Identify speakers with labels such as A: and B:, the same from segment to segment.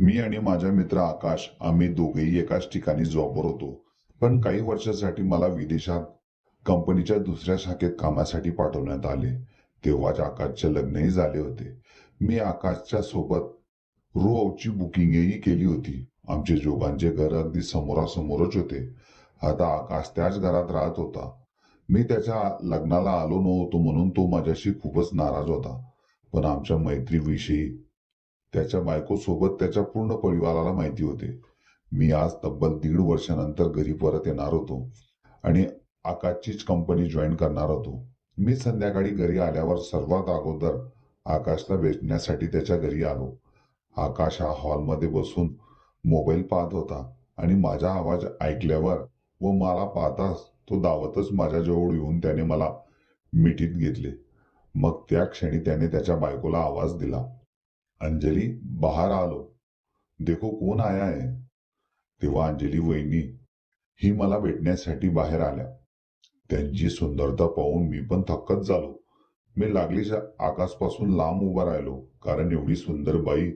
A: मी आणि माझा मित्र आकाश आम्ही दोघेही एकाच ठिकाणी जॉबवर होतो. पण काही वर्षासाठी मला विदेशात कंपनीच्या दुसऱ्या शाखेत कामासाठी पाठवण्यात आले. तेव्हाच आकाशचे लग्नही झाले होते. मी आकाशच्या सोबत रो बुकिंगही केली होती. आमचे जोगांचे घर अगदी समोरासमोरच होते. आता आकाश त्याच घरात राहत होता. मी त्याच्या लग्नाला आलो नव्हतो म्हणून तो माझ्याशी खूपच नाराज होता. पण आमच्या मैत्रीविषयी त्याच्या बायकोसोबत त्याच्या पूर्ण परिवाराला माहिती होते. मी आज तब्बल दीड वर्षानंतर घरी परत येणार होतो आणि आकाशचीच कंपनी जॉईन करणार होतो. मी संध्याकाळी घरी आल्यावर सर्वात अगोदर आकाशला भेटण्यासाठी त्याच्या घरी आलो. आकाश हा हॉलमध्ये बसून मोबाईल पाहत होता आणि माझा आवाज ऐकल्यावर व मला पाहताच तो दावतच माझ्याजवळ येऊन त्याने मला मिठीत घेतले. मग त्या क्षणी त्याने त्याच्या बायकोला आवाज दिला. अंजली बाहेर आलो. देखो कोण आया आहे? तेव्हा अंजली वहिनी ही मला भेटण्यासाठी बाहेर आल्या. त्यांची सुंदरता पाहून मी पण थक्कच झालो. मी लागलीच आकाशपासून लांब उभा राहिलो कारण एवढी सुंदर बाई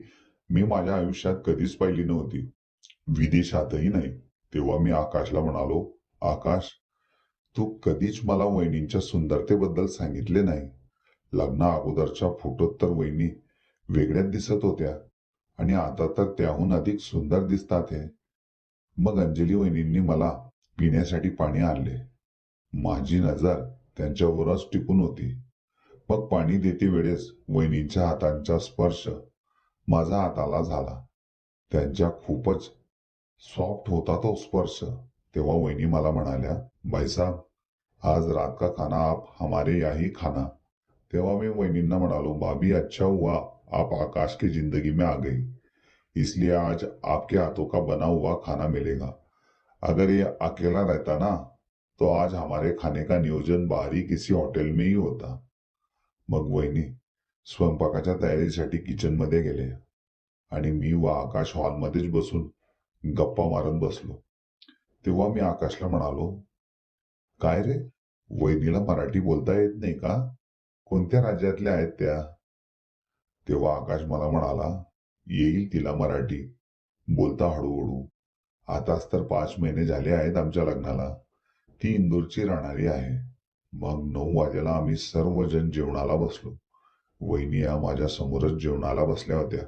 A: मी माझ्या आयुष्यात कधीच पाहिली नव्हती. विदेशातही नाही. तेव्हा मी आकाशला म्हणालो आकाश तू कधीच मला वहिनींच्या सुंदरतेबद्दल सांगितले नाही. लग्ना अगोदरच्या फोटोत तर वहिनी वेगळ्याच दिसत होत्या. आणि आता तर त्याहून अधिक सुंदर दिसतात हे. मग अंजली वहिनींनी मला पिण्यासाठी पाणी आणले. माझी नजर त्यांच्यावरच टिकून होती. मग पाणी देते वेळेस वहिनींच्या हातांचा स्पर्श माझा हाताला झाला. त्यांच्या खूपच सॉफ्ट होता तो स्पर्श. तेव्हा वहिनी मला म्हणाल्या भाईसाहब आज रात का खाना? आप हमारे याही खाना. तेव्हा मी वहिनींना म्हणालो भाभी अच्छा हुआ. आप आकाश की जिंदगी में आ गई। इसलिए आज आपके हाथों का बना हुआ खाना मिलेगा। अगर ये अकेला रहता ना तो आज हमारे खाने का नियोजन बाहरी किसी हॉटेल में ही होता। मग वहिनी स्वयंपाकाच्या तयारीसाठी किचनमध्ये गेले आणि मी व आकाश हॉलमध्येच बसून गप्पा मारत बसलो. तेव्हा मी आकाशला म्हणालो काय रे? वहिनीला मराठी बोलता येत नाही का? कोणत्या राज्यातल्या आहेत त्या? तेव्हा आकाश मला म्हणाला येईल तिला मराठी. बोलता हळूहळू. आताच तर पाच महिने झाले आहेत आमच्या लग्नाला. ती इंदूरची राहणारी आहे. मग नऊ वाजेला आम्ही सर्वजण जेवणाला बसलो. वहिनी या माझ्या समोरच जेवणाला बसल्या होत्या.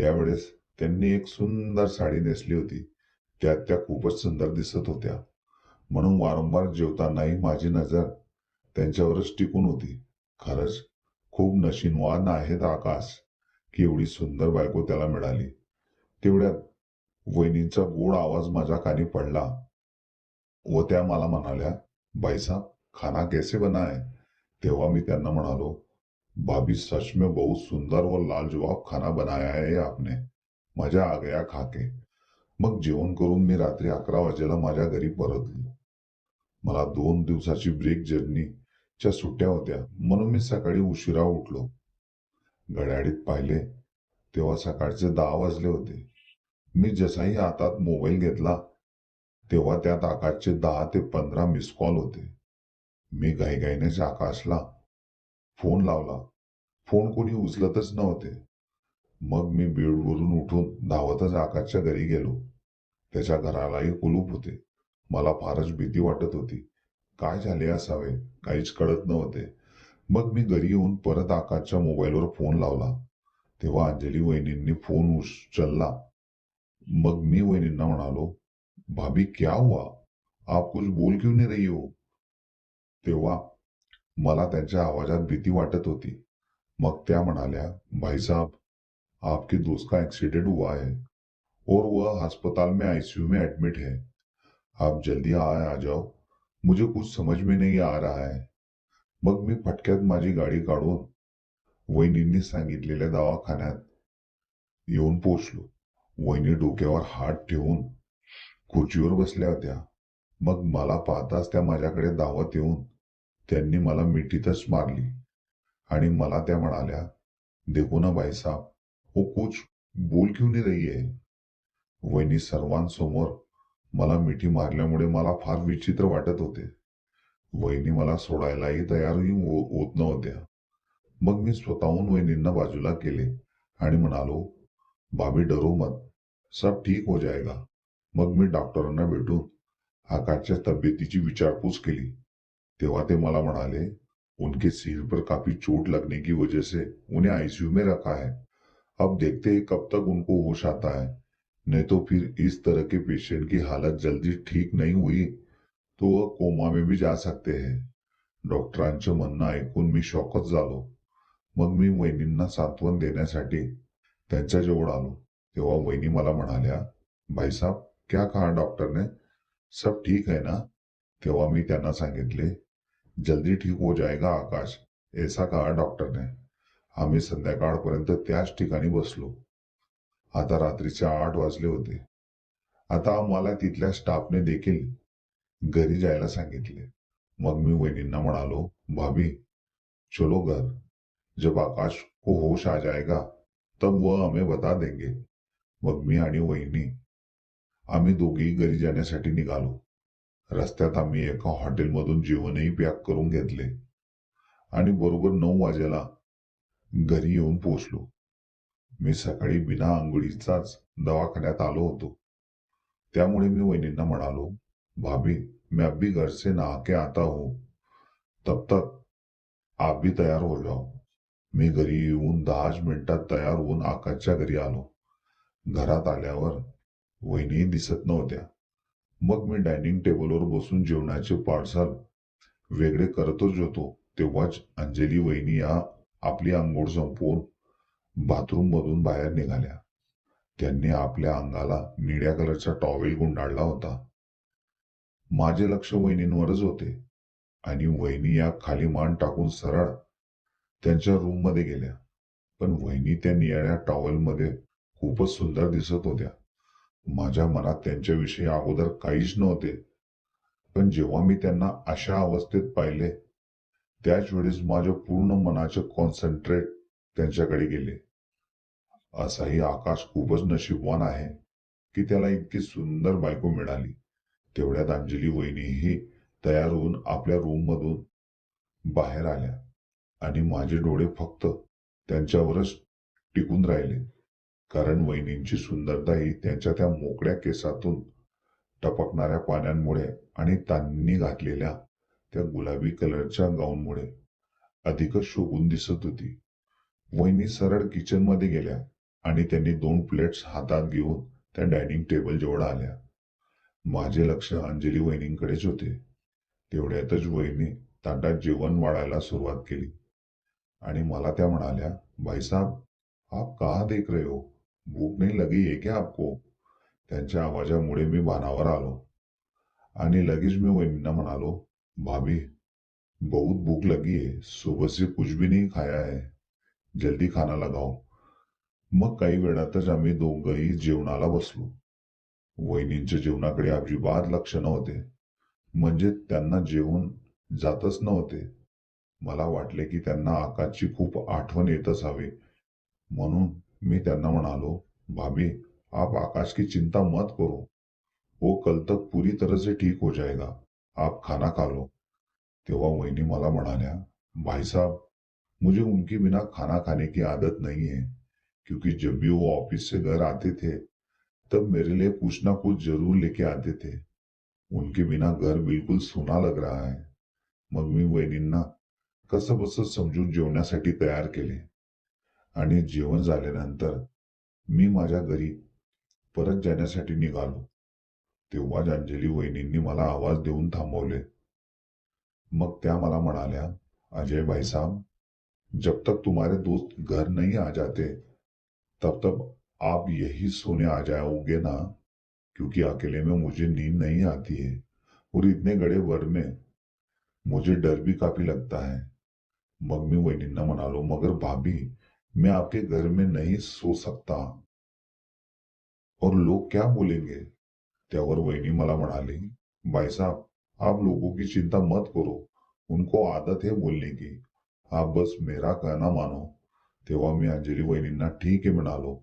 A: यावेळेस त्यांनी एक सुंदर साडी नेसली होती. त्यात त्या खूपच सुंदर दिसत होत्या. म्हणून वारंवार जेवतानाही माझी नजर त्यांच्यावरच टिकून होती. खरंच खूप नशीनवान आहेत आकाश की एवढी सुंदर बायको त्याला मिळाली. तेवढ्यात वहिनींचा गोड आवाज माझ्या कानी पडला. व त्या मला म्हणाल्या बाईसा खाना कैसे बना है तेव्हा मी त्यांना म्हणालो भाभी सच में बहुत सुंदर व लाजवाब खाना बनाया है आपने. मजा आ गया खाके. मग जेवण करून मी रात्री अकरा वाजेला माझ्या घरी परतलो. मला दोन दिवसाची ब्रेक जर्नी च्या सुट्ट्या होत्या. म्हणून मी सकाळी उशिरा उठलो. घड्याळीत पाहिले तेव्हा सकाळचे दहा वाजले होते. मी जसाही हातात मोबाईल घेतला तेव्हा त्यात आकाशचे दहा ते पंधरा मिस कॉल होते. मी घाईघाईनेच आकाशला फोन लावला. फोन कोणी उचलतच नव्हते. मग मी बीडवरून उठून धावतच आकाशच्या घरी गेलो. त्याच्या घरालाही कुलूप होते. मला फारच भीती वाटत होती. काय झाले असावे? काहीच कळत नव्हते. मग मी घरी येऊन परत आकाशच्या मोबाईलवर फोन लावला. तेव्हा अंजली वहिनींनी फोन उचलला. मग मी वहिनींना म्हणालो भाभी क्या हुआ? आप कुछ बोल क्यों नहीं रही हो? तेव्हा मला त्यांच्या आवाजात भीती वाटत होती. मग त्या म्हणाल्या भाई साहब आपके दोस्त का एक्सीडेंट हुआ है? और वह अस्पताल में आईसीयू में एडमिट है. आप जल्दी आए आ जाओ. मुझे कुछ समझ में नहीं आ रहा है। मग मी फटक्यात माझी गाडी काढून वहिनींनी सांगितलेल्या दवाखान्यात येऊन पोचलो वहिनी डोक्यावर हात ठेवून खुर्चीवर बसल्या होत्या. मग मला पाहताच त्या माझ्याकडे धावत येऊन त्यांनी मला मिठीतच मारली आणि मला त्या म्हणाल्या देखो ना भाई वो कुछ बोल क्यों नहीं रही है? वहिनी सर्वांसमोर मला मिठी मारल्यामुळे मला फार विचित्र वाटत होते. वहिनी मला सोडायलाही तयारही हो, होत नव्हत्या. मग मी स्वतःहून वहिनींना बाजूला केले आणि म्हणालो भाभी डरो मत. सब ठीक हो जाएगा. मग मी डॉक्टरांना भेटून आकाशच्या तब्येतीची विचारपूस केली. तेव्हा ते मला म्हणाले उनके सिर पर काफी चोट लगने की वजह से उन्हें आईसीयू में रखा है. अब देखते हैं कब तक उनको होश आता है. नहीं तो फिर इस तरह के पेशेंट की हालत जल्दी ठीक नहीं हुई तो वह कोमा में भी जा सकते हैं। डॉक्टरांचं म्हणणं ऐकून मी शॉकच झालो मग मी वहिनींना सांत्वन देण्यासाठी त्यांच्याजवळ आलो. तेव्हा वहिनी मला म्हणाल्या भाईसाहेब क्या कहा डॉक्टर ने? सब ठीक है ना? तेव्हा मी त्यांना सांगितले जल्दी ठीक हो जाएगा आकाश. ऐसा कहा डॉक्टर ने. आम्ही संध्याकाळपर्यंत त्याच ठिकाणी बसलो. आता रात्रीचे आठ वाजले होते. आता आम्हाला तिथल्या स्टाफने देखील घरी जायला सांगितले. मग मी वहिनींना म्हणालो भाभी चलो घर. जब आकाश को होश आ जाएगा तब वह हमें बता देंगे. मग मी आणि वहिनी आम्ही दोघी घरी जाण्यासाठी निघालो. रस्त्यात आम्ही एका हॉटेलमधून जेवणही पॅक करून घेतले. आणि बरोबर नऊ वाजेला घरी येऊन पोहोचलो. मी सकाळी बिना आंघोळीचाच दवाखान्यात आलो होतो. त्यामुळे मी वहिनींना म्हणालो भाभी मैं अब्बी घर से नहा के आता हो. तब तक आप भी तयार हो जाओ. मी घरी येऊन दहाच मिनिटात तयार होऊन आकाशच्या घरी आलो. घरात आल्यावर वहिनी दिसत नव्हत्या. मग मी डायनिंग टेबलवर बसून जेवणाचे पार्सल वेगळे करतच होतो. तेव्हाच अंजली वहिनी या आपली आंघोळ संपवून बाथरूम मधून बाहेर निघाल्या. त्यांनी आपल्या अंगाला निळ्या कलरचा टॉवेल गुंडाळला होता. माझे लक्ष वहिनींवरच होते आणि वहिनी या खाली मान टाकून सरळ त्यांच्या रूममध्ये गेल्या. पण वहिनी त्या निळ्या टॉवेल मध्ये खूपच सुंदर दिसत होत्या. माझ्या मनात त्यांच्याविषयी अगोदर काहीच नव्हते. पण जेव्हा मी त्यांना अशा अवस्थेत पाहिले त्याच वेळेस माझ्या पूर्ण मनाचे कॉन्सन्ट्रेट त्यांच्याकडे गेले. असाही आकाश खूपच नशीबवान आहे की त्याला इतकी सुंदर बायको मिळाली. तेवढ्यात अंजली वहिनीही तयार होऊन आपल्या रूम मधून बाहेर आल्या आणि माझे डोळे फक्त त्यांच्यावरच टिकून राहिले. कारण वहिनींची सुंदरता ही त्यांच्या त्या मोकळ्या केसातून टपकणाऱ्या पाण्यामुळे आणि त्यांनी घातलेल्या त्या गुलाबी कलरच्या गाऊनमुळे अधिकच शोभून दिसत होती. वहिनी सरळ किचनमध्ये गेल्या. आणि त्यांनी दोन प्लेट्स हातात घेऊन त्या डायनिंग टेबल जवळ आल्या. माझे लक्ष अंजली वहिनींकडेच होते. तेवढ्यातच वहिनी ताटात जेवण वाढायला सुरुवात केली. आणि मला त्या म्हणाल्या भाईसाब आप कहा देख रहे हो? भूक नाही लगी आहे क्या आपको? त्यांच्या आवाजामुळे मी भानावर आलो. आणि लगेच मी वहिनींना म्हणालो भाभी बहुत भूख लगी है. सुबह से कुछ भी नहीं खाया है. जल्दी खाना लगाओ. मग काही वेळातच आम्ही दोघंही जेवणाला बसलो. वहिनींच्या जेवणाकडे अजिबात लक्ष नव्हते. म्हणजे त्यांना जेवण जातच नव्हते. मला वाटले की त्यांना आकाशची खूप आठवण येत असावी म्हणून मी त्यांना म्हणालो भाभी आप आकाश की चिंता मत करो. वो कल तक पूरी तरह से ठीक हो जाएगा. आप खाना खा लो. तेव्हा वहिनी मला म्हणाल्या भाई साहब मुझे उनके बिना खाना खाने की आदत नहीं है. क्योंकि जब भी वो ऑफिस से घर आते थे तब मेरे लिए कुछ ना कुछ जरूर लेके आते थे। उनके बिना घर बिलकुल सुना लग रहा है। मग मी वहिनींना कसं बसं समजून जेवण्यासाठी तयार केले. आणि जेवण झाल्यानंतर मी माझ्या घरी परत जाण्यासाठी निघालो. तेव्हाच अंजली वहिनींनी मला आवाज देऊन थांबवले. मग त्या मला म्हणाल्या अजय भाई साहब जब तक तुम्हारे दोस्त घर नहीं आ जाते तब तक आप यही सोने आ जाओगे ना, क्योंकि अकेले में मुझे नींद नहीं आती है और इतने गड़े वर में मुझे डर भी काफ़ी लगता है। मग मी वहिनींना म्हणालो मगर भाभी, मैं आपके घर में नहीं सो सकता। और लोग क्या बोलेंगे? त्यावर वहिनी मला म्हणाली भाई साहब, आप लोगों की चिंता मत करो, उनको आदत है बोलने की। आप बस मेरा कहना मानो। तेव्हा मी अंजली वहिनींना ठीक आहे म्हणालो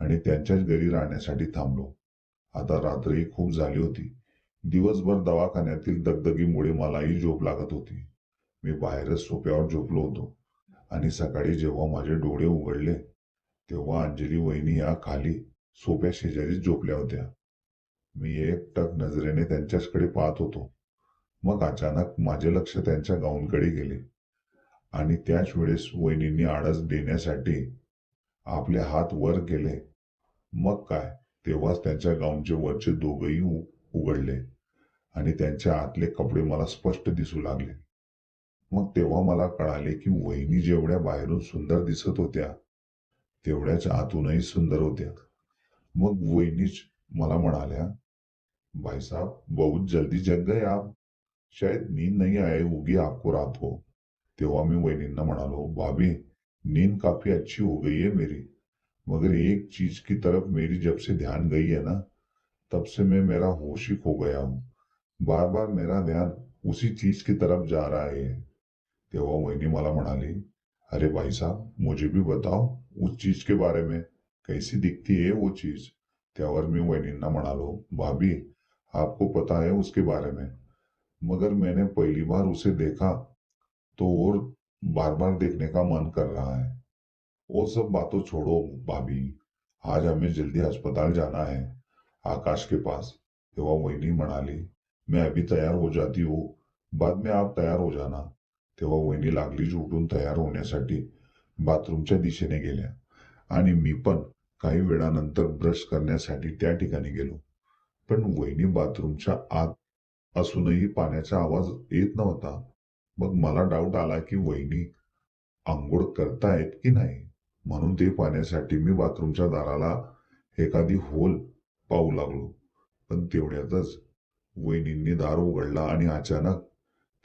A: आणि त्यांच्याच घरी राहण्यासाठी थांबलो. आता रात्रही खूप झाली होती. दिवसभर दवाखान्यातील दगदगीमुळे मलाही झोप लागत होती. मी बाहेरच सोप्यावर झोपलो होतो आणि सकाळी जेव्हा माझे डोळे उघडले तेव्हा अंजली वहिनी या खाली सोप्या शेजारी झोपल्या होत्या. मी एकटक नजरेने त्यांच्याचकडे पाहत होतो. मग अचानक माझे लक्ष त्यांच्या गाऊनकडे गेले. आणि त्याच वेळेस वहिनींनी आळस देण्यासाठी आपले हात वर केले. मग काय? तेव्हाच त्यांच्या गाऊनचे वरचे दोघही उघडले. आणि त्यांच्या आतले कपडे मला स्पष्ट दिसू लागले. मग तेव्हा मला कळाले की वहिनी जेवढ्या बाहेरून सुंदर दिसत होत्या तेवढ्याच आतूनही सुंदर होत्या. मग वहिनीच मला म्हणाल्या भाई साहब बहुत जल्दी जग गए आप. शायद नींद नहीं आए होगी आपको रात को तेव्हा मी वहिनींना म्हणालो भाभी, नींद काफ़ी अच्छी हो गई है मेरी, मगर एक चीज़ की तरफ़ मेरी जब से ध्यान गई है ना, तब से मैं मेरा होश ही खो गया हूँ। बार बार मेरा ध्यान उसी चीज़ की तरफ़ जा रहा है। तेव्हा वहिनी मला म्हणाली अरे भाई साहब, मुझे भी बताओ, उस चीज़ के बारे में कैसी दिखती है वो चीज़? त्यावर मी वहिनींना म्हणालो भाभी, आपको पता है उसके बारे में, मगर मैंने पहली बार उसे देखा तो और बार बार देखने का मन कर रहा है। वो सब बातों छोड़ो भाभी। आज हमें जल्दी अस्पताल जाना है। आकाश के पास तेव्हा वहिनी म्हणाली मैं अभी तयार हो जाती हूँ। बाद में आप तयार हो जाना। तेव्हा वहिनी लागलीच उठून तयार होण्यासाठी बाथरूमच्या दिशेने गेल्या आणि मी पण काही वेळानंतर ब्रश करण्यासाठी त्या ठिकाणी गेलो. पण वहिनी बाथरूमच्या आत असूनही पाण्याचा आवाज येत नव्हता. मग मला डाऊट आला की वहिनी आंघोळ करतायत की नाही? म्हणून ते पाहण्यासाठी मी बाथरूमच्या दाराला एखादी होल पाहू लागलो. पण तेवढ्यातच वहिनींनी दार उघडला आणि अचानक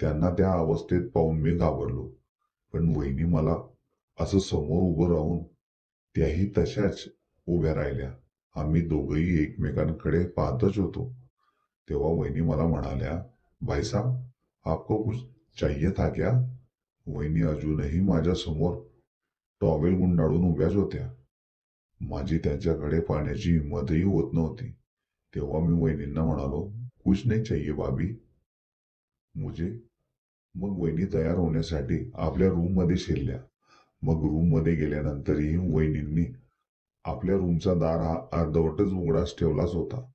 A: त्यांना त्या अवस्थेत पाहून मी घाबरलो. पण वहिनी मला असं समोर उभं राहून त्याही तशाच उभ्या राहिल्या. आम्ही दोघंही एकमेकांकडे पाहतच होतो. तेव्हा वहिनी मला म्हणाल्या भाईसाब आपको कुछ चाहिए था क्या? वहिनी अजूनही माझ्यासमोर टॉवेल गुंडाळून उभ्याच होत्या. माझी त्यांच्याकडे पाहण्याची हिंमतही होत नव्हती. तेव्हा मी वहिनींना म्हणालो कुछ नाही चाहिए भाभी. मुझे मग वहिनी तयार होण्यासाठी आपल्या रूममध्ये शिरल्या. मग रूममध्ये गेल्यानंतरही वहिनींनी आपल्या रूमचा दार हा अर्धवटच उघडाच ठेवलाच होता.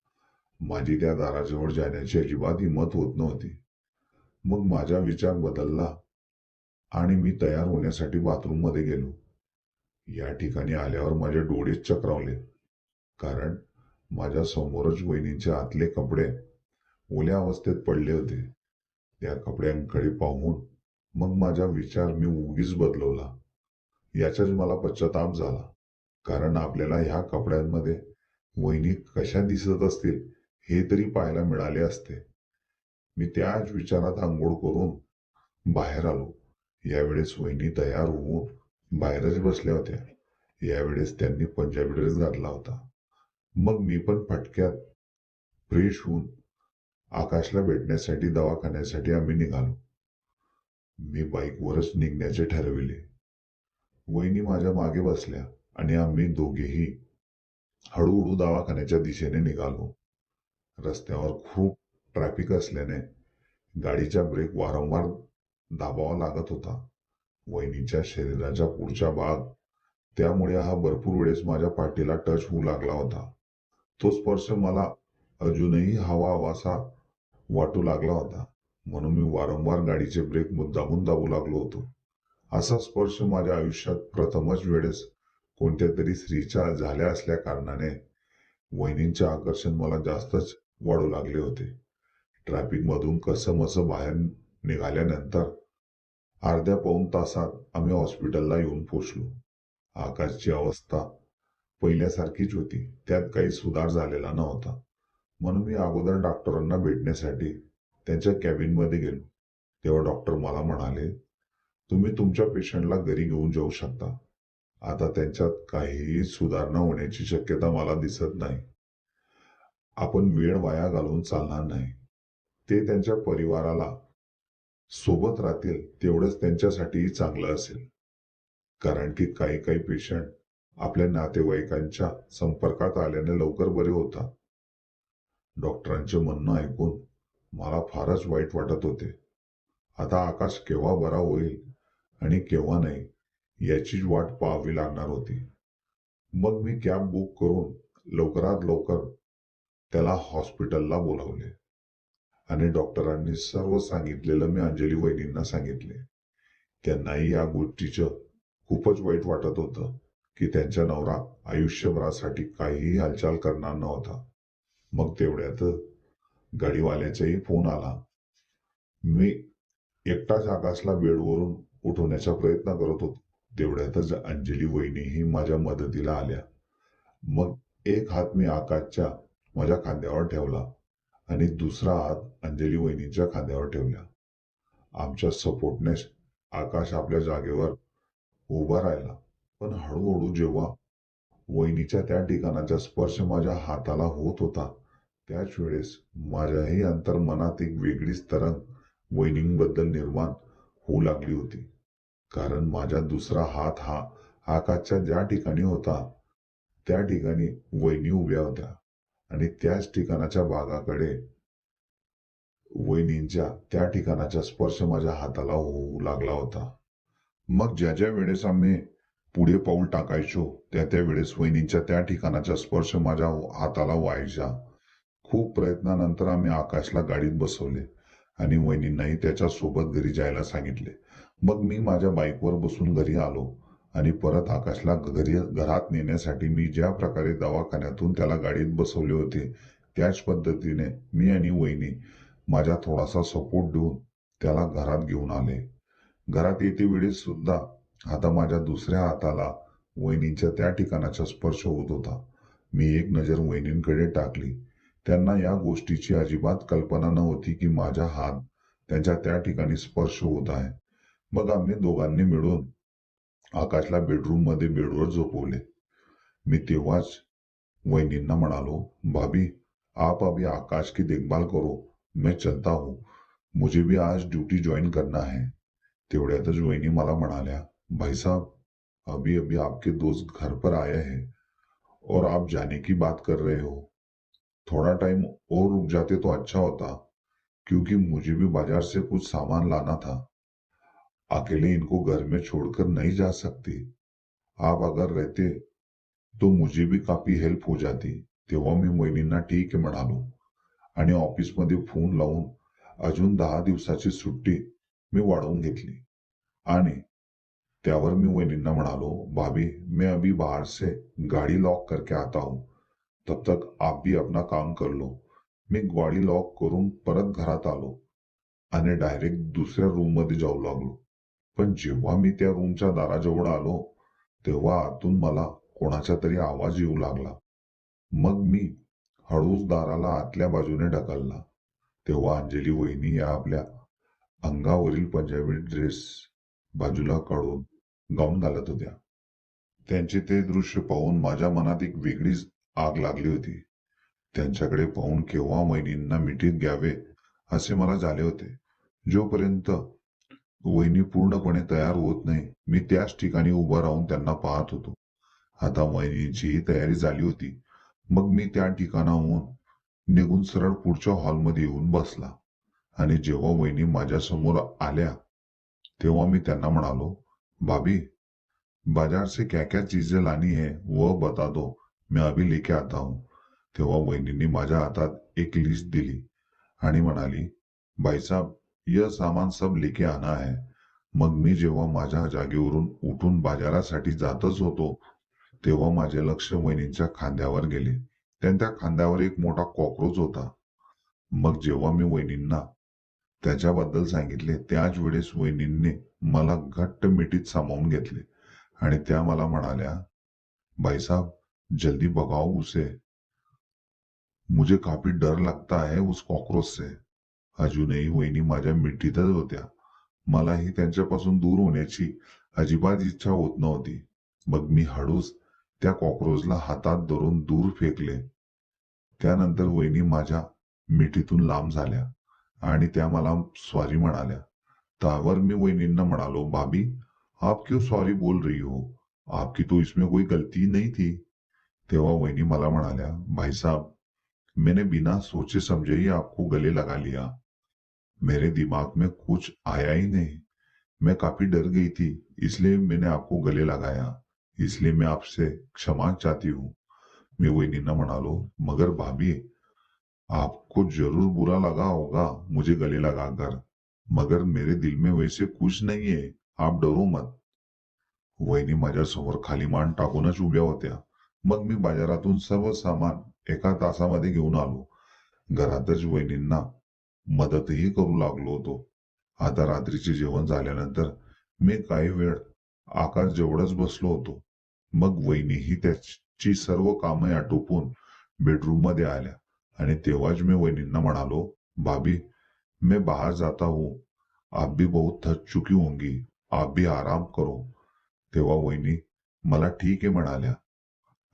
A: माझी त्या दाराजवळ जाण्याची अजिबात हिंमत होत नव्हती. मग माझा विचार बदलला आणि मी तयार होण्यासाठी बाथरूममध्ये गेलो. या ठिकाणी आल्यावर माझे डोळेच चक्रावले कारण माझ्या समोरच वहिनींचे आतले कपडे ओल्या अवस्थेत पडले होते. त्या कपड्यांकडे पाहून मग माझा विचार मी उगीच बदलवला. याचाच मला पश्चाताप झाला कारण आपल्याला ह्या कपड्यांमध्ये वहिनी कशा दिसत असतील हे तरी पाहायला मिळाले असते. मी त्याच विचारात आंघोळ करून बाहेर आलो. यावेळेस वहिनी तयार होऊन बाहेरच बसल्या होत्या. यावेळेस त्यांनी पंजाबी ड्रेस घातला होता. मग मी पण फटक्यात फ्रेश होऊन आकाशला भेटण्यासाठी दवाखान्यासाठी आम्ही निघालो. मी बाईकवरच निघण्याचे ठरविले. वहिनी माझ्या मागे बसल्या आणि आम्ही दोघेही हळूहळू दवाखान्याच्या दिशेने निघालो. रस्त्यावर खूप ट्रॅफिक असल्याने गाडीचा ब्रेक वारंवार दाबावा लागत होता. वहिनीच्या शरीराचा पुढचा भाग त्यामुळे हा भरपूर वेळेस माझ्या पाठीला टच होऊ लागला होता. तो स्पर्श मला अजूनही हवा हवासा वाटू लागला होता. म्हणून मी वारंवार गाडीचे ब्रेक मुद्दामून दाबू लागलो होतो. असा स्पर्श माझ्या आयुष्यात प्रथमच वेळेस कोणत्या तरी स्त्रीच्या झाल्या असल्या कारणाने वहिनींचे आकर्षण मला जास्तच वाढू लागले होते. ट्रॅफिक मधून कसं बाहेर निघाल्यानंतर अर्ध्या पाऊण तासात आम्ही हॉस्पिटलला येऊन पोचलो. आकाशची अवस्था पहिल्यासारखीच होती. त्यात काही सुधार झालेला नव्हता. म्हणून मी अगोदर डॉक्टरांना भेटण्यासाठी त्यांच्या कॅबिनमध्ये गेलो. तेव्हा डॉक्टर मला म्हणाले तुम्ही तुमच्या पेशंटला घरी घेऊन जाऊ शकता. आता त्यांच्यात काहीही सुधारणा होण्याची शक्यता मला दिसत नाही. आपण वेळ वाया घालवून चालणार नाही. ते त्यांच्या परिवाराला सोबत राहतील तेवढंच त्यांच्यासाठीही चांगलं असेल. कारण की काही काही पेशंट आपल्या नातेवाईकांच्या संपर्कात आल्याने लवकर बरे होतात. डॉक्टरांचे म्हणणं ऐकून मला फारच वाईट वाटत होते. आता आकाश केव्हा बरा होईल आणि केव्हा नाही याची वाट पाहावी लागणार होती. मग मी कॅब बुक करून लवकरात लवकर त्याला हॉस्पिटलला बोलावले. आणि डॉक्टरांनी सर्व सांगितलेलं मी अंजली वहिनींना सांगितले. त्यांनाही या गोष्टीचं खूपच वाईट वाटत होतं की त्यांच्या नवरा आयुष्यभरासाठी काहीही हालचाल करणार नव्हता. मग तेवढ्यात गाडीवाल्याचाही फोन आला. मी एकटाच आकाशला बेडवरून उठवण्याचा प्रयत्न करत होतो. तेवढ्यातच अंजली वहिनीही माझ्या मदतीला आल्या. मग एक हात मी आकाशच्या माझ्या खांद्यावर ठेवला. आणि दुसरा हात अंजली वहिनीच्या खांद्यावर ठेवला. आमच्या सपोर्टने आकाश आपल्या जागेवर उभा राहिला. पण हळूहळू जेव्हा वहिनीच्या त्या ठिकाणाचा स्पर्श माझ्या हाताला होत होता त्याच वेळेस माझ्याही अंतर्मनात एक वेगळीच तरंग वहिनींबद्दल निर्माण होऊ लागली होती. कारण माझा दुसरा हात हा आकाशच्या ज्या ठिकाणी होता त्या ठिकाणी वहिनी उभ्या होत्या. आणि त्याच ठिकाणाच्या भागाकडे वहिनींच्या त्या ठिकाणाचा स्पर्श माझ्या हाताला होऊ लागला होता. मग ज्या ज्या वेळेस आम्ही पुढे पाऊल टाकायचो त्या त्या वेळेस वहिनींच्या त्या ठिकाणाचा स्पर्श माझ्या हाताला व्हायचा खूप प्रयत्नानंतर आम्ही आकाशला गाडीत बसवले आणि वहिनींनाही त्याच्या सोबत घरी जायला सांगितले. मग मी माझ्या बाईकवर बसून घरी आलो. आणि परत आकाशला घरी घरात नेण्यासाठी मी ज्या प्रकारे दवाखान्यातून त्याला गाडीत बसवले होते त्याच पद्धतीने मी आणि वहिनी माझ्या थोडासा सपोर्ट देऊन त्याला घरात घेऊन आले. घरात येते वेळेस सुद्धा आता माझ्या दुसऱ्या हाताला वहिनींच्या त्या ठिकाणाचा स्पर्श होत होता. मी एक नजर वहिनींकडे टाकली. त्यांना या गोष्टीची अजिबात कल्पना नव्हती की माझा हात त्यांच्या त्या ठिकाणी स्पर्श होत आहे. मग आम्ही दोघांनी मिळून आकाशला बेडरूम मध्ये बेडवर झोपवले. मी तेव्हाच वहिनींना म्हणालो, भाभी, आप अभी आकाश की देखभाल करो. मैं चलता हूँ. मुझे भी आज ड्यूटी ज्वाइन करना है. तेवढ्यातच वहिनी मला म्हणाल्या, भाई साहब, अभी अभी आपके दोस्त घर पर आए हैं और आप जाने की बात कर रहे हो। थोड़ा टाइम और रुक जाते तो अच्छा होता, क्योंकि मुझे भी बाज़ार से कुछ सामान लाना था। अकेले इनको घर में छोड़कर नहीं जा सकती। आप अगर रहते तो मुझे भी काफी हेल्प हो जाती। तेव्हा मी वहिनींना ठीक आहे म्हणालो. आणि ऑफिसमध्ये फोन लावून अजून दहा दिवसाची सुट्टी मी वाढवून घेतली. आणि त्यावर मी वहिनींना म्हणालो भाभी मैं अभी बाहर से गाड़ी लॉक करके आता हूँ. तब तक आप भी अपना काम कर लो। मी गाडी लॉक करून परत घरात आलो. आणि डायरेक्ट दुसऱ्या रूममध्ये जाऊ लागलो. पण जेव्हा मी त्या रूमच्या दाराजवळ आलो तेव्हा आतून मला कोणाचा तरी आवाज येऊ लागला. मग मी हळूच दाराला आतल्या बाजूने ढकलला. तेव्हा अंजली वहिनी या आपल्या अंगावरील पंजाबी ड्रेस बाजूला काढून गाऊन घालत होत्या. त्यांचे ते दृश्य पाहून माझ्या मनात एक वेगळीच आग लागली होती. त्यांच्याकडे पाहून केव्हा वहिनींना मिठीत घ्यावे असे मला झाले होते. जोपर्यंत वहिनी पूर्णपणे तयार होत नाही. मी त्याच ठिकाणी उभं राहून त्यांना पाहत होतो. आता वहिनीचीही तयारी झाली होती. मग मी त्या ठिकाणाहून निघून सरळ पुढच्या हॉलमध्ये येऊन बसला. आणि जेव्हा वहिनी माझ्यासमोर आल्या तेव्हा मी त्यांना म्हणालो भाभी बाजार से क्या क्या चीजें लानी है वह बता दो मैं अभी लेके आता हूँ. तेव्हा वहिनींनी माझ्या हातात एक लिस्ट दिली आणि म्हणाली भाईसाहब यह सामान सब लेके आना है। मग मी जेव्हा माझ्या जागेवरून उठून बाजारासाठी जातच होतो तेव्हा माझे लक्ष वहिनींच्या खांद्यावर गेले. त्यांच्या खांद्यावर एक मोठा कॉक्रोच होता. मग जेव्हा मी वहिनींना त्याच्याबद्दल सांगितले त्याच वेळेस वहिनींनी मला घट्ट मिठीत सामावून घेतले आणि त्या मला म्हणाल्या भाईसाब जल्दी बघाव उसे. मुझे काफी डर लगता है उस कॉक्रोच से. अजूनही वहिनी माझ्या मिठीतच होत्या. मलाही त्यांच्यापासून दूर होण्याची अजिबात इच्छा होत नव्हती. मग मी हळूच त्या कॉक्रोचला हातात धरून दूर फेकले. त्यानंतर वहिनी माझ्या मिठीतून लांब झाल्या आणि त्या मला सॉरी म्हणाल्या. त्यावर मी वहिनींना म्हणालो भाभी आप क्यों सॉरी बोल रही हो? आपकी तो इसमें कोई गलती नहीं थी. तेव्हा वहिनी मला म्हणाल्या भाई साहब मैंने बिना सोचे समझे ही आपको गले लगा लिया. मेरे दिमाग में कुछ आया ही नहीं। मैं काफ़ी डर गई थी, इसलिए मैंने आपको गले लगाया। इसलिए मैं आपसे क्षमा चाहती हूँ। मी वहिनींना म्हणालो मगर भाभी, आपको ज़रूर बुरा लगा होगा मुझे गले लगाकर, मगर मेरे दिल में वैसे कुछ नहीं है, आप डरो मत। वहिनी माझ्यासमोर खाली मान टाकूनच उभ्या होत्या। मग मी बाजारातून सर्व सामान एका तासामध्ये घेऊन आलो. घरातच वहिनींना मदतही करू लागलो होतो. आता रात्रीचे जेवण झाल्यानंतर मी काही वेळ आकाश जेवढच बसलो होतो. मग वहिनीही त्याची सर्व कामे आटोपून बेडरूममध्ये आल्या आणि तेव्हाच मी वहिनींना म्हणालो भाभी मैं बाहर जाता हूँ. आप भी बहुत थक चुकी होंगी. आप भी आराम करो. तेव्हा वहिनी मला ठीक आहे म्हणाल्या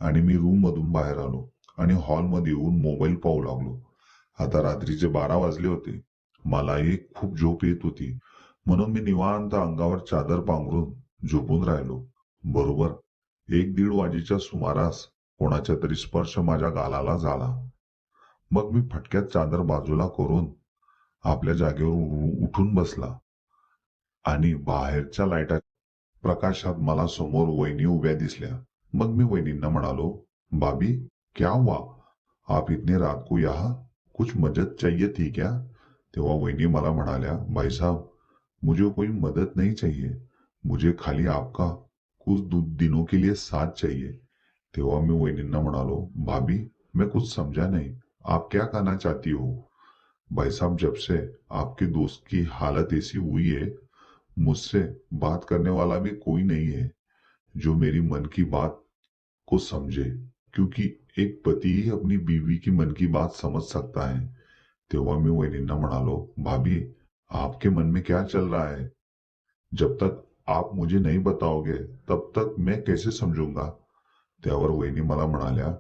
A: आणि मी रूम मधून बाहेर आलो आणि हॉलमध्ये येऊन मोबाईल पाहू लागलो. आता रात्रीचे बारा वाजले होते. मलाही खूप झोप येत होती. म्हणून मी निवांत अंगावर चादर पांघरून झोपून राहिलो. बरोबर एक दीड वाजेच्या सुमारास कोणाच्या तरी स्पर्श माझ्या गालाला झाला. मग मी फटक्यात चादर बाजूला करून आपल्या जागेवर उठून बसला. आणि बाहेरच्या लाईटा प्रकाशात मला समोर वहिनी उभ्या दिसल्या. मग मी वहिनींना म्हणालो भाभी क्या हुआ? आप इतने रात को यहाँ? कुछ मदद चाहिए थी क्या? तेव्हा वहिनी मला भाई साहब, मुझे कोई मदद नहीं चाहिए। मुझे खाली आपका कुछ दिनों के लिए साथ चाहिए। तेव्हा मी वहिनींना म्हणालो भाभी, मैं कुछ समझा नहीं। आप क्या कहना चाहती हो? भाई साहब, जब से आपके दोस्त की हालत ऐसी हुई है, मुझसे बात करने वाला भी कोई नहीं है जो मेरी मन की बात को समझे। क्योंकि एक पति ही अपनी बीवी की मन की बात समझ सकता है। तेव्हा वहिनींना म्हणालो भाभी, आपके मन में क्या चल रहा है? जब तक आप मुझे नहीं बताओगे, तब तक मैं कैसे समझूँगा? त्यावर वहिनी मला म्हणाल्या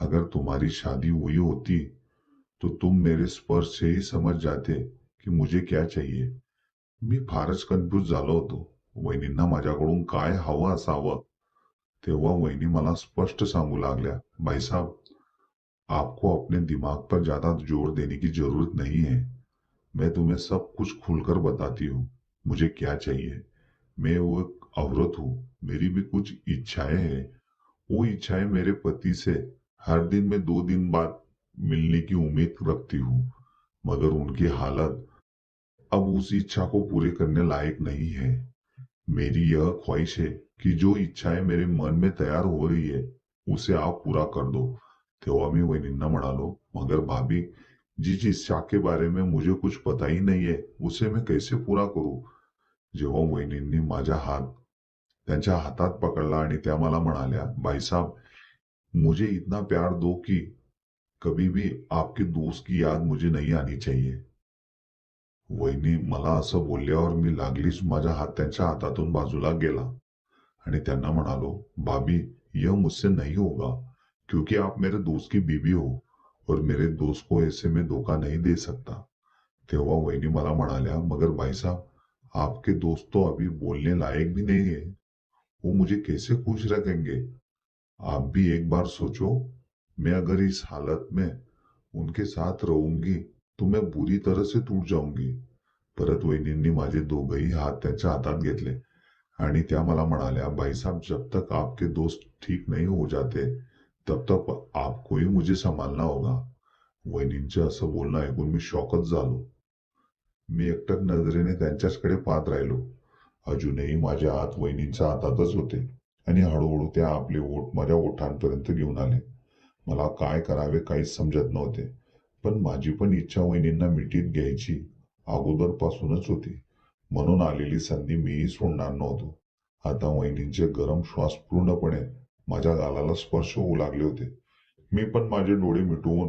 A: अगर तुम्हारी शादी हुई होती तो तुम मेरे स्पर्श से ही समझ जाते की मुझे क्या चाहिए। मी फारच कन्फ्युज झालो होतो। वहिनींना माझ्याकडून काय हवं असावं तेव्हा वहिनी मला स्पष्ट सांगू लागल्या, भाई साहब, आपको अपने दिमाग पर ज़्यादा ज़ोर देने की ज़रूरत नहीं है। मैं तुम्हें सब कुछ खुलकर बताती हूँ। मुझे क्या चाहिए? मैं वो औरत हूँ। मेरी भी कुछ इच्छाएँ हैं। वो इच्छाएँ मेरे पति से हर दिन में दो दिन बाद मिलने की उम्मीद रखती हूँ, मगर उनकी हालत अब उस इच्छा को पूरे करने लायक नहीं है। मेरी यह ख्वाहिश है कि जो इच्छाएँ मेरे मन में तैयार हो रही है, उसे आप पूरा कर दो। तेव्हा मी वहिनींना म्हणालो मगर भाभी, जिस इच्छा के बारे में मुझे कुछ पता ही नहीं है, उसे मैं कैसे पूरा करू? जेव्हा वहिनींनी माझा हात त्यांच्या हातात पकडला आणि त्या मला म्हणाल्या भाईसाहब मुझे इतना प्यार दो कि कभी भी आपके दोस्त की याद मुझे नहीं आनी चाहिए। वहिनी मला असं बोलल्यावर मी लागलीच माझा हात त्यांच्या हातातून बाजूला गेला. आणि त्यांना म्हणालो, भाभी, यह मुझसे नहीं होगा, क्योंकि आप मेरे दोस्त की बीवी हो, और मेरे दोस्त को ऐसे में धोखा नहीं दे सकता। तेव्हा वहिनी मला म्हणाल्या, मगर भाई साहब, आपके दोस्त तो अभी बोलने लायक भी नहीं है। वो मुझे कैसे खुश रखेंगे? आप भी एक बार सोचो, मैं अगर इस हालत में उनके साथ रहूँगी तो मैं बुरी तरह से टूट जाऊँगी। परत वहिनींनी माझे दोघही हात त्यांच्या हातात घेतले. आणि त्या मला म्हणाल्या भाईसाहब जब तक आपके दोस्त ठीक नहीं हो जाते तब तक आपको ही मुझे संभालना होगा। वहिनींचं असं बोलणं ऐकून मी शॉकच झालो. मी एकटक नजरेने त्यांच्याचकडे पाहत राहिलो. अजूनही माझ्या हात वहिनींच्या हातातच होते आणि हळूहळू त्या आपले ओठ माझ्या ओठांपर्यंत घेऊन आले. मला काय करावे काहीच समजत नव्हते पण माझी पण इच्छा वहिनींना मिठीत घ्यायची अगोदरपासूनच होती. म्हणून आलेली संधी मीही सोडणार नव्हतो. आता वहिनींचे गरम श्वास पूर्णपणे माझ्या गालाला स्पर्श होऊ लागले होते. मी पण माझे डोळे मिटवून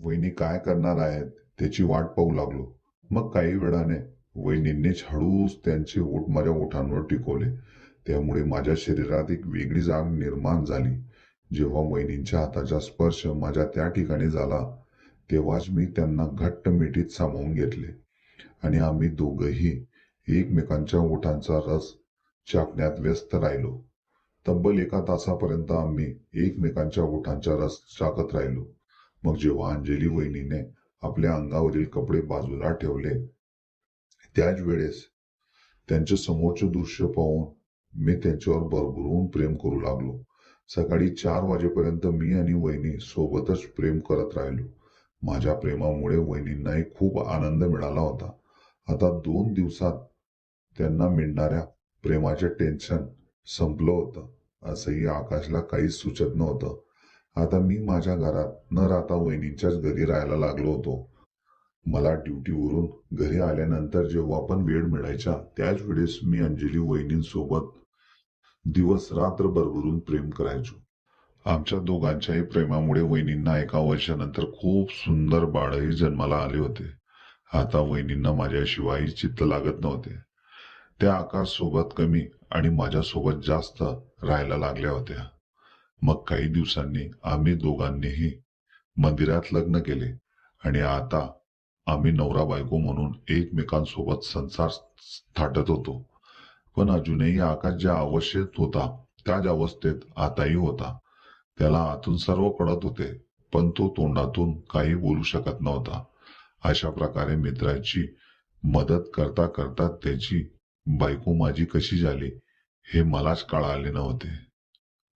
A: वहिनी काय करणार आहेत? त्याची वाट पाहू लागलो. मग काही वेळाने वहिनींनीच हळूच त्यांचे ओठ माझ्या ओठांवर टिकवले. त्यामुळे माझ्या शरीरात एक वेगळी जाग निर्माण झाली. जेव्हा वहिनींच्या हाताचा स्पर्श माझ्या त्या ठिकाणी झाला तेव्हाच मी त्यांना घट्ट मिठीत सामावून घेतले. आणि आम्ही दोघंही एकमेकांच्या ओठांचा रस चाकण्यात व्यस्त राहिलो. तब्बल एका तासापर्यंत आम्ही एकमेकांच्या ओठांचा रस चाकत राहिलो. मग जेव्हा अंजली वहिनीने आपल्या अंगावरील कपडे बाजूला ठेवले त्याच वेळेस त्यांचे समोरचे दृश्य पाहून मी त्यांच्यावर भरभरून प्रेम करू लागलो. सकाळी चार वाजेपर्यंत मी आणि वहिनी सोबतच प्रेम करत राहिलो. माझ्या प्रेमामुळे वहिनींनाही खूप आनंद मिळाला होता. आता दोन दिवसात त्यांना मिळणाऱ्या प्रेमाचे टेन्शन संपलं होतं. असंही आकाशला काहीच सुचत नव्हतं. आता मी माझ्या घरात न राहता वहिनींच्याच घरी राहायला लागलो होतो. मला ड्युटीवरून घरी आल्यानंतर जेव्हा पण वेळ मिळायचा त्याच वेळेस मी अंजली वहिनींसोबत दिवस रात्र भरभरून प्रेम करायचो. आमच्या दोघांच्याही प्रेमामुळे वहिनींना एका वर्षानंतर खूप सुंदर बाळही जन्माला आले होते. आता वहिनींना माझ्याशिवाय चित्त लागत नव्हते. त्या आकाश सोबत कमी आणि माझ्यासोबत जास्त राहायला लागल्या होत्या. मग काही दिवसांनी आम्ही दोघांनीही मंदिरात लग्न केले आणि आता आम्ही नवरा बायको म्हणून एकमेकांसोबत संसार थाटत होतो. पण अजूनही आकाश ज्या अवस्थेत होता त्याच अवस्थेत आताही होता. त्याला आतून सर्व कळत होते पण तो तोंडातून काही बोलू शकत नव्हता. अशा प्रकारे मित्राची मदत करता करता त्याची बायको माझी कशी झाली हे मलाच कळाले नव्हते.